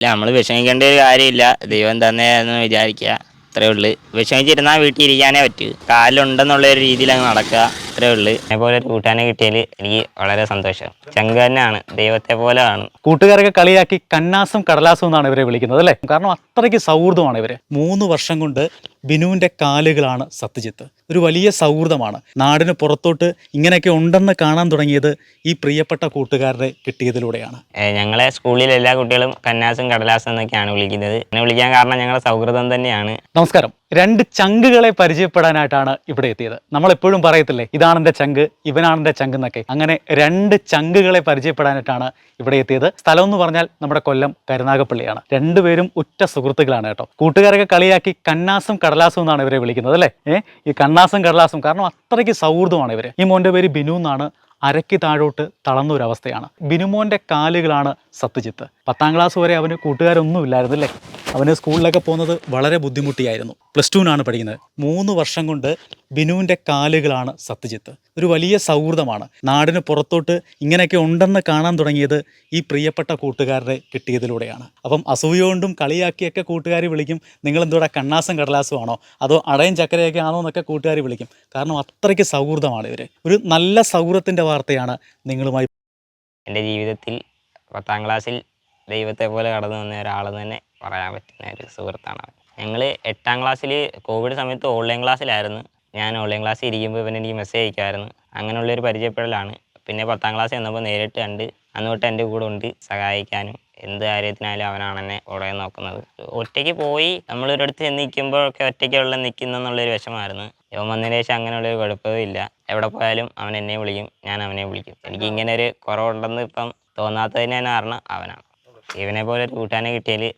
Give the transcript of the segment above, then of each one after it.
ഇല്ല നമ്മൾ വിഷമിക്കേണ്ട ഒരു കാര്യമില്ല. ദൈവം തന്നെയായിരുന്നു വിചാരിക്കുക. അത്രേ ഉള്ളു. വിഷമിച്ചിരുന്നാൽ വീട്ടിൽ ഇരിക്കാനേ പറ്റൂ. കാലുണ്ടെന്നുള്ള ഒരു രീതിയിൽ അങ്ങ് നടക്കുക. അത്രേ ഉള്ളു. അതേപോലെ ഒരു കൂട്ടാനെ കിട്ടിയതിൽ എനിക്ക് വളരെ സന്തോഷം. ചങ്ക തന്നെയാണ്. ദൈവത്തെ പോലെ ആണ് കൂട്ടുകാരൊക്കെ കളിയാക്കി കന്നാസും കടലാസും എന്നാണ് ഇവരെ വിളിക്കുന്നത് അല്ലേ? കാരണം അത്രയ്ക്ക് സൗഹൃദമാണ് ഇവർ. മൂന്ന് വർഷം കൊണ്ട് ബിനുവിന്റെ കാലുകളാണ് സത്യജിത്ത്. ഒരു വലിയ സൗഹൃദമാണ്. നാടിന് പുറത്തോട്ട് ഇങ്ങനെയൊക്കെ ഉണ്ടെന്ന് കാണാൻ തുടങ്ങിയത് ഈ പ്രിയപ്പെട്ട കൂട്ടുകാരുടെ കിട്ടിയതിലൂടെയാണ്. ഞങ്ങളെ സ്കൂളിൽ എല്ലാ കുട്ടികളും കന്നാസും കടലാസും എന്നൊക്കെയാണ് വിളിക്കുന്നത്. എന്നെ വിളിക്കാൻ കാരണം ഞങ്ങളുടെ സൗഹൃദം തന്നെയാണ്. നമസ്കാരം. രണ്ട് ചങ്കുകളെ പരിചയപ്പെടാനായിട്ടാണ് ഇവിടെ എത്തിയത്. നമ്മൾ എപ്പോഴും പറയത്തില്ലേ ഇതാണ് ചങ്ക് ഇവനാണ് ചങ്ക് എന്നൊക്കെ. അങ്ങനെ രണ്ട് ചങ്കുകളെ പരിചയപ്പെടാനായിട്ടാണ് ഇവിടെ എത്തിയത്. സ്ഥലം എന്ന് പറഞ്ഞാൽ നമ്മുടെ കൊല്ലം കരുനാഗപ്പള്ളിയാണ്. രണ്ടുപേരും ഉറ്റ സുഹൃത്തുക്കളാണ് കേട്ടോ. കൂട്ടുകാരൊക്കെ കളിയാക്കി കണ്ണാസും കടലാസും എന്നാണ് ഇവരെ വിളിക്കുന്നത് അല്ലേ? ഏഹ് ഈ കണ്ണാസും കടലാസും കാരണം അത്രയ്ക്ക് സൗഹൃദമാണ് ഇവർ. ഈ മോന്റെ പേര് ബിനു എന്നാണ്. അരയ്ക്ക് താഴോട്ട് തളർന്ന ഒരു അവസ്ഥയാണ് ബിനുമോന്റെ കാലുകളാണ് സത്യജിത്ത് പത്താം ക്ലാസ് വരെ അവന് കൂട്ടുകാരൊന്നും ഇല്ലായിരുന്നു അല്ലേ അവന് സ്കൂളിലൊക്കെ പോകുന്നത് വളരെ ബുദ്ധിമുട്ടിയായിരുന്നു. പ്ലസ് ടുവിനാണ് പഠിക്കുന്നത്. മൂന്ന് വർഷം കൊണ്ട് ബിനുവിന്റെ കാലുകളാണ് സത്യജിത്ത്. ഒരു വലിയ സൗഹൃദമാണ്. നാടിന് പുറത്തോട്ട് ഇങ്ങനെയൊക്കെ ഉണ്ടെന്ന് കാണാൻ തുടങ്ങിയത് ഈ പ്രിയപ്പെട്ട കൂട്ടുകാരുടെ കിട്ടിയതിലൂടെയാണ്. അപ്പം അസൂയ കൊണ്ടും കളിയാക്കിയൊക്കെ കൂട്ടുകാർ വിളിക്കും. നിങ്ങൾ കണ്ണാസം കടലാസുമാണോ അതോ അടയും ചക്കരയൊക്കെ ആണോ എന്നൊക്കെ കൂട്ടുകാർ വിളിക്കും. കാരണം അത്രയ്ക്ക് സൗഹൃദമാണ് ഇവർ ഒരു നല്ല സൗഹൃദത്തിന്റെ വാർത്തയാണ് നിങ്ങളുമായി എന്റെ ജീവിതത്തിൽ പത്താം ക്ലാസ്സിൽ ദൈവത്തെ പോലെ കടന്നു വന്ന ഒരാളെന്ന് തന്നെ പറയാൻ പറ്റുന്ന ഒരു സുഹൃത്താണ് ഞങ്ങൾ എട്ടാം ക്ലാസ്സിൽ കോവിഡ് സമയത്ത് ഓൺലൈൻ ക്ലാസ്സിലായിരുന്നു ഞാൻ ഓൺലൈൻ ക്ലാസ്സിൽ ഇരിക്കുമ്പോൾ ഇവൻ എനിക്ക് മെസ്സേജ് അയക്കുമായിരുന്നു അങ്ങനെയുള്ളൊരു പരിചയപ്പെടലാണ്. പിന്നെ പത്താം ക്ലാസ് വന്നപ്പോൾ നേരിട്ട് കണ്ട് അന്ന് തൊട്ട് എന്റെ കൂടെ ഉണ്ട് സഹായിക്കാനും എന്ത് കാര്യത്തിനായാലും അവനാണ് എന്നെ കൂടെ നോക്കുന്നത്. ഒറ്റയ്ക്ക് പോയി നമ്മളൊരിടത്ത് ചെന്ന് നിൽക്കുമ്പോഴൊക്കെ ഒറ്റയ്ക്കുള്ള നിൽക്കുന്നെന്നുള്ളൊരു വിഷമായിരുന്നു യോ വന്നതിന് ശേഷം അങ്ങനെയുള്ളൊരു കുഴപ്പവും ഇല്ല. എവിടെ പോയാലും അവൻ എന്നെ വിളിക്കും ഞാൻ അവനെ വിളിക്കും. എനിക്ക് ഇങ്ങനെ ഒരു കുറവുണ്ടെന്ന് ഇപ്പം തോന്നാത്തതിന് തന്നെ കാരണം അവനാണ്. ഇവനെ പോലെ ഒരു കൂട്ടാനെ കിട്ടിയതിൽ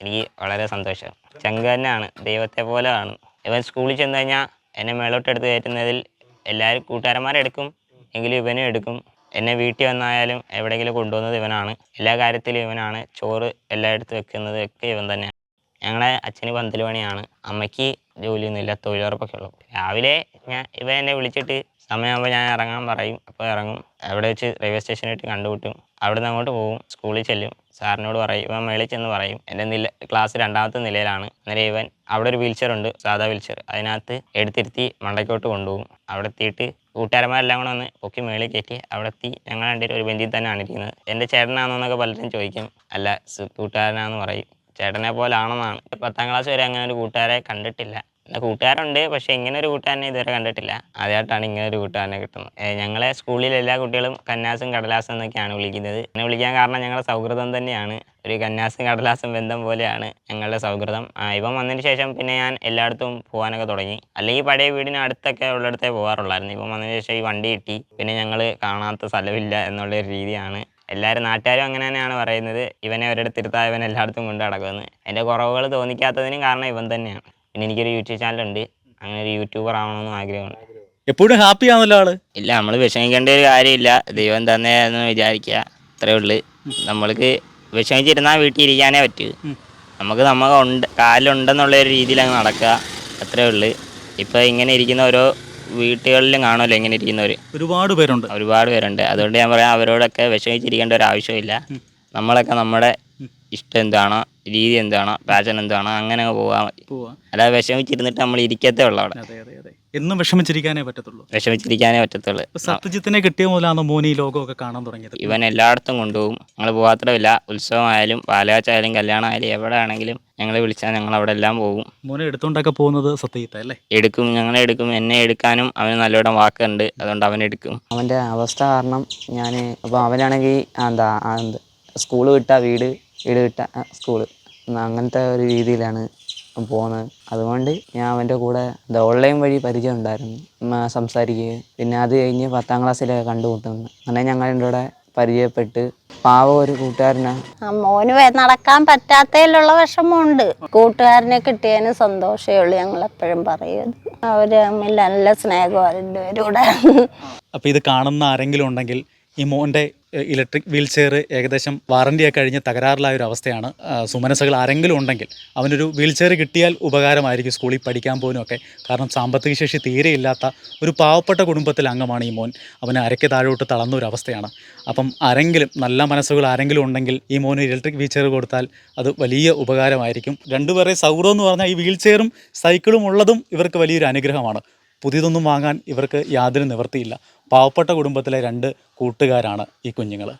എനിക്ക് വളരെ സന്തോഷം. ചങ്ക തന്നെയാണ് ദൈവത്തെ പോലെ ആണ്. ഇവൻ സ്കൂളിൽ ചെന്ന് കഴിഞ്ഞാൽ എന്നെ മേളോട്ടെടുത്ത് കയറ്റുന്നതിൽ എല്ലാവരും കൂട്ടുകാരന്മാരെടുക്കും എങ്കിലും ഇവനും എടുക്കും. എന്നെ വീട്ടിൽ വന്നായാലും എവിടെയെങ്കിലും കൊണ്ടുവന്നത് ഇവനാണ്. എല്ലാ കാര്യത്തിലും ഇവനാണ്. ചോറ് എല്ലായിടത്തും വെക്കുന്നത് ഒക്കെ ഇവൻ തന്നെയാണ്. ഞങ്ങളെ അച്ഛന് പന്തൽ പണിയാണ്. അമ്മയ്ക്ക് ജോലിയൊന്നുമില്ല തൊഴിലുറപ്പൊക്കെ ഉള്ളു. രാവിലെ ഞാൻ ഇവൻ എന്നെ വിളിച്ചിട്ട് സമയമാകുമ്പോൾ ഞാൻ ഇറങ്ങാൻ പറയും. അപ്പോൾ ഇറങ്ങും. അവിടെ വെച്ച് റെയിൽവേ സ്റ്റേഷനായിട്ട് കണ്ടുമുട്ടും. അവിടെ നിന്ന് അങ്ങോട്ട് പോകും സ്കൂളിൽ ചെല്ലും. സാറിനോട് പറയും. ഇവൻ മേളിൽ ചെന്ന് പറയും. എന്റെ നില ക്ലാസ് രണ്ടാമത്തെ നിലയിലാണ്. അന്നേരം ഇവൻ അവിടെ ഒരു വീൽചെയർ ഉണ്ട്. സാധാ വീൽചെയർ അതിനകത്ത് എടുത്തിരുത്തി മണ്ടയ്ക്കോട്ട് കൊണ്ടുപോകും. അവിടെ എത്തിയിട്ട് കൂട്ടുകാരന്മാരെല്ലാം കൂടെ വന്ന് പൊക്കി മേളിൽ കയറ്റി അവിടെ എത്തി ഞങ്ങൾ രണ്ടുപേരും ഒരു ബെഞ്ചിൽ തന്നെയാണ് ഇരിക്കുന്നത്. എന്റെ ചേട്ടനാണെന്നൊക്കെ പലരും ചോദിക്കും. അല്ല കൂട്ടുകാരനാണെന്ന് പറയും. ചേട്ടനെ പോലെ ആണെന്നാണ് പത്താം ക്ലാസ് വരെ അങ്ങനെ ഒരു കൂട്ടുകാരെ കണ്ടിട്ടില്ല. പിന്നെ കൂട്ടുകാരുണ്ട് പക്ഷേ ഇങ്ങനെ ഒരു കൂട്ടുകാരനെ ഇതുവരെ കണ്ടിട്ടില്ല. ആദ്യമായിട്ടാണ് ഇങ്ങനെ ഒരു കൂട്ടുകാരനെ കിട്ടുന്നത്. ഞങ്ങളെ സ്കൂളിൽ എല്ലാ കുട്ടികളും കന്നാസും കടലാസും എന്നൊക്കെയാണ് വിളിക്കുന്നത്. എന്നെ വിളിക്കാൻ കാരണം ഞങ്ങളുടെ സൗഹൃദം തന്നെയാണ്. ഒരു കന്നാസും കടലാസും ബന്ധം പോലെയാണ് ഞങ്ങളുടെ സൗഹൃദം. ഇവൻ വന്നതിന് ശേഷം പിന്നെ ഞാൻ എല്ലായിടത്തും പോകാനൊക്കെ തുടങ്ങി. അല്ലെങ്കിൽ പഴയ വീടിന് അടുത്തൊക്കെ ഉള്ളിടത്തേ പോകാറുള്ളായിരുന്നു. ഇപ്പം വന്നതിന് ശേഷം ഈ വണ്ടി കിട്ടി. പിന്നെ ഞങ്ങൾ കാണാത്ത സ്ഥലമില്ല എന്നുള്ള ഒരു രീതിയാണ്. എല്ലാവരും നാട്ടുകാരും അങ്ങനെ തന്നെയാണ് പറയുന്നത്. ഇവനെ അവരുടെ തിരുത്താ ഇവൻ എല്ലായിടത്തും കൊണ്ട് നടക്കുമെന്ന്. എന്റെ കുറവുകൾ തോന്നിക്കാത്തതിനും കാരണം ഇവൻ തന്നെയാണ്. പിന്നെ എനിക്കൊരു യൂട്യൂബ് ചാനൽ ഉണ്ട് അങ്ങനെ ഒരു യൂട്യൂബർ ആവണമെന്നും ആഗ്രഹമുണ്ട്. എപ്പോഴും ഹാപ്പി ആണല്ലോ ആൾ? ഇല്ല നമ്മൾ വിഷമിക്കേണ്ട ഒരു കാര്യമില്ല. ദൈവം തന്നെയെന്ന് വിചാരിക്കുക. അത്രേ ഉള്ളു. നമ്മൾക്ക് വിഷമിച്ചിരുന്നാൽ വീട്ടിൽ ഇരിക്കാനേ പറ്റൂ നമുക്ക് നമുക്ക് ഉണ്ട് കാലുണ്ടെന്നുള്ള ഒരു രീതിയിൽ അങ്ങ് നടക്കുക. അത്രേ ഉള്ളു. ഇപ്പോൾ ഇങ്ങനെ ഇരിക്കുന്ന ഓരോ വീട്ടുകളിലും കാണുമല്ലോ ഇങ്ങനെ ഇരിക്കുന്നവർ ഒരുപാട് പേരുണ്ട്. ഒരുപാട് പേരുണ്ട്. അതുകൊണ്ട് ഞാൻ പറയാം അവരോടൊക്കെ വിഷമിച്ചിരിക്കേണ്ട ഒരു ആവശ്യമില്ല. നമ്മളൊക്കെ നമ്മുടെ ഇഷ്ടം എന്താണ് രീതി എന്താണ്? പാഷൻ എന്താണ്? അങ്ങനെ അങ്ങ് പോകാൻ മതി പോവാ. അല്ലാതെ വിഷമിച്ചിരുന്നിട്ട് നമ്മൾ ഇരിക്കത്തേ ഉള്ളു അവിടെ. അതെ അതെ അതെ. എന്നും വിഷമിച്ചിരിക്കാനേ പറ്റത്തുള്ളൂ. വിഷമിച്ചിരിക്കാനേ പറ്റത്തുള്ളൂ. ഇപ്പൊ സത്യജിത്തിനെ കിട്ടിയ മുതലാണ് മോനി ലോകമൊക്കെ കാണാൻ തുടങ്ങിയത്? ഇവൻ എല്ലായിടത്തും കൊണ്ടുപോകും. ഞങ്ങൾ പോകാത്തതില്ല ഉത്സവമായാലും പാലകാച്ചായാലും കല്യാണം ആയാലും എവിടെ ആണെങ്കിലും ഞങ്ങളെ വിളിച്ചാൽ ഞങ്ങൾ അവിടെ എല്ലാം പോകും. മോനെ എടുത്തോണ്ടൊക്കെ പോകുന്നത് സത്യജിത്ത അല്ലേ? എടുക്കും. ഞങ്ങളെ എടുക്കും. എന്നെ എടുക്കാനും അവന് നല്ലോണം വാക്കുണ്ട്. അതുകൊണ്ട് അവൻ എടുക്കും. അവന്റെ അവസ്ഥ കാരണം ഞാൻ അപ്പോൾ അവനാണെങ്കിൽ എന്താ ആ എന്ത് സ്കൂൾ വിട്ട വീട് വീട് സ്കൂൾ സ്കൂൾ അങ്ങനത്തെ ഒരു രീതിയിലാണ് പോകുന്നത് അതുകൊണ്ട് ഞാൻ അവന്റെ കൂടെ ഇത് ഓൺലൈൻ വഴി പരിചയം ഉണ്ടായിരുന്നു. സംസാരിക്കുകയും. പിന്നെ അത് കഴിഞ്ഞ് പത്താം ക്ലാസ്സിലെ കണ്ടുമുട്ടുന്നു. അങ്ങനെ ഞങ്ങൾ എന്റെ കൂടെ പരിചയപ്പെട്ട് പാവ ഒരു കൂട്ടുകാരനാ. ആ മോന് നടക്കാൻ പറ്റാത്തതിലുള്ള വിഷമമുണ്ട്. കൂട്ടുകാരനെ കിട്ടിയതിന് സന്തോഷമേ ഉള്ളൂ ഞങ്ങൾ എപ്പോഴും പറയും അവർ തമ്മിൽ നല്ല സ്നേഹമാണ് രണ്ടുപേരും കൂടെ. അപ്പോൾ ഇത് കാണുന്ന ആരെങ്കിലും ഉണ്ടെങ്കിൽ ഈ മോന്റെ ഇലക്ട്രിക് വീൽ ചെയർ ഏകദേശം വാറണ്ടിയൊക്കെ കഴിഞ്ഞ് തകരാറിലായ ഒരു അവസ്ഥയാണ്. ആ, സുമനസ്സുകൾ ആരെങ്കിലും ഉണ്ടെങ്കിൽ അവനൊരു വീൽ ചെയർ കിട്ടിയാൽ ഉപകാരമായിരിക്കും സ്കൂളിൽ പഠിക്കാൻ പോലും ഒക്കെ കാരണം സാമ്പത്തിക ശേഷി തീരെ ഇല്ലാത്ത ഒരു പാവപ്പെട്ട കുടുംബത്തിലെ അംഗമാണ് ഈ മോൻ. അവന് അരയ്ക്ക് താഴോട്ട് തളർന്ന ഒരു അവസ്ഥയാണ്. അപ്പം ആരെങ്കിലും നല്ല മനസ്സുകൾ ആരെങ്കിലും ഉണ്ടെങ്കിൽ ഈ മോന് ഇലക്ട്രിക് വീൽ ചെയർ കൊടുത്താൽ അത് വലിയ ഉപകാരമായിരിക്കും. രണ്ടുപേരെ സൗഹൃദം എന്ന് പറഞ്ഞാൽ ഈ വീൽ ചെയറും സൈക്കിളും ഉള്ളതും ഇവർക്ക് വലിയൊരു അനുഗ്രഹമാണ്. പുതിയതൊന്നും വാങ്ങാൻ ഇവർക്ക് യാതൊരു നിവൃത്തിയില്ല. പാവപ്പെട്ട കുടുംബത്തിലെ രണ്ട് കൂട്ടുകാരാണ് ഈ കുഞ്ഞുങ്ങൾ